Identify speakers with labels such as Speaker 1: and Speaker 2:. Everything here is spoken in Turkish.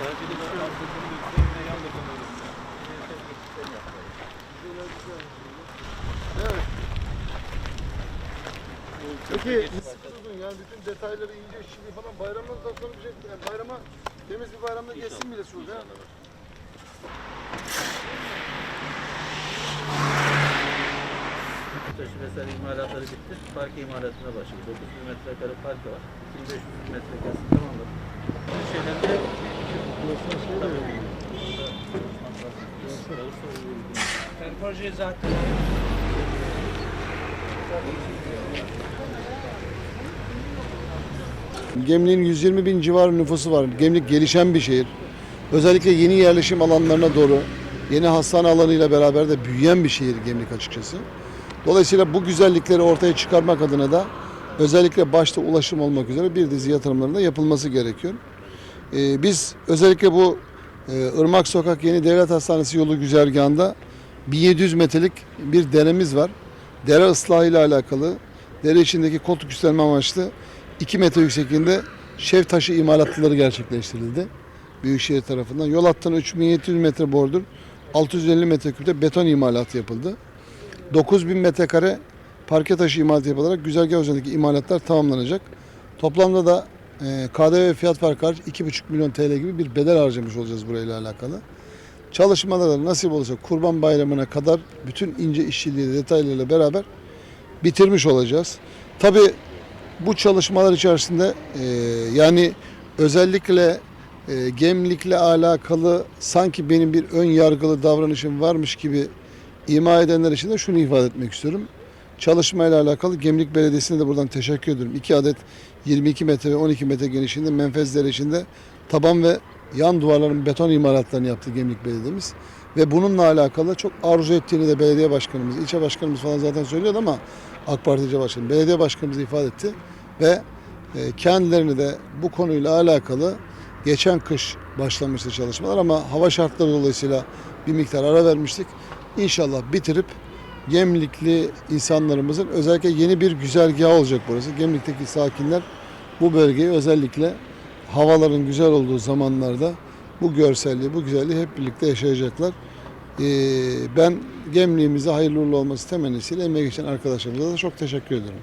Speaker 1: Evet. Peki yani bütün detayları ince işçiliği falan bayramdan sonra bir şey yani bayrama temiz bir bayramda geçsin bile şurada. ya.
Speaker 2: Taşı mesela imalatları bitti. Park imalatına başladı. 9 bin metrekare parkı var. 2500 metrekaresi tamamladı. Bu şeylerde
Speaker 3: Proje zaten
Speaker 1: Gemlik'in 120 bin civarı nüfusu var. Gemlik gelişen bir şehir. Özellikle yeni yerleşim alanlarına doğru yeni hastane alanıyla beraber de büyüyen bir şehir Gemlik açıkçası. Dolayısıyla bu güzellikleri ortaya çıkarmak adına da özellikle başta ulaşım olmak üzere bir dizi yatırımların da yapılması gerekiyor. Ee, biz özellikle bu e, Irmak Sokak Yeni Devlet Hastanesi yolu güzergahında 1700 metrelik bir deremiz var. Dere ıslahı ile alakalı dere içindeki koltuk üstlenme amaçlı 2 metre yüksekliğinde şev taşı imalatları gerçekleştirildi. Büyükşehir tarafından. Yol hattına 3700 metre bordur, 650 metreküpte beton imalatı yapıldı. 9000 metrekare parke taşı imalatı yapılarak güzergah üzerindeki imalatlar tamamlanacak. Toplamda da e, KDV fiyat farkı hariç 2,5 milyon TL gibi bir bedel harcamış olacağız burayla alakalı. Çalışmalar da nasip olursa Kurban Bayramı'na kadar bütün ince işçiliği detaylarıyla beraber bitirmiş olacağız. Tabii bu çalışmalar içerisinde e, yani özellikle e, gemlikle alakalı sanki benim bir ön yargılı davranışım varmış gibi ima edenler için de şunu ifade etmek istiyorum. Çalışmayla alakalı Gemlik Belediyesi'ne de buradan teşekkür ediyorum. 2 adet 22 metre ve 12 metre genişliğinde menfezler içinde taban ve yan duvarların beton imalatlarını yaptı Gemlik Belediye'miz. Ve bununla alakalı çok arzu ettiğini de belediye başkanımız, ilçe başkanımız falan zaten söylüyordu ama AK Parti ilçe başkanı, belediye başkanımız ifade etti. Ve e, kendilerini de bu konuyla alakalı geçen kış başlamıştı çalışmalar ama hava şartları dolayısıyla bir miktar ara vermiştik. İnşallah bitirip Gemlikli insanlarımızın özellikle yeni bir güzergah olacak burası. Gemlik'teki sakinler bu bölgeyi özellikle havaların güzel olduğu zamanlarda bu görselliği, bu güzelliği hep birlikte yaşayacaklar. Ee, ben Gemliğimize hayırlı uğurlu olması temennisiyle emeği geçen arkadaşlarımıza da çok teşekkür ediyorum.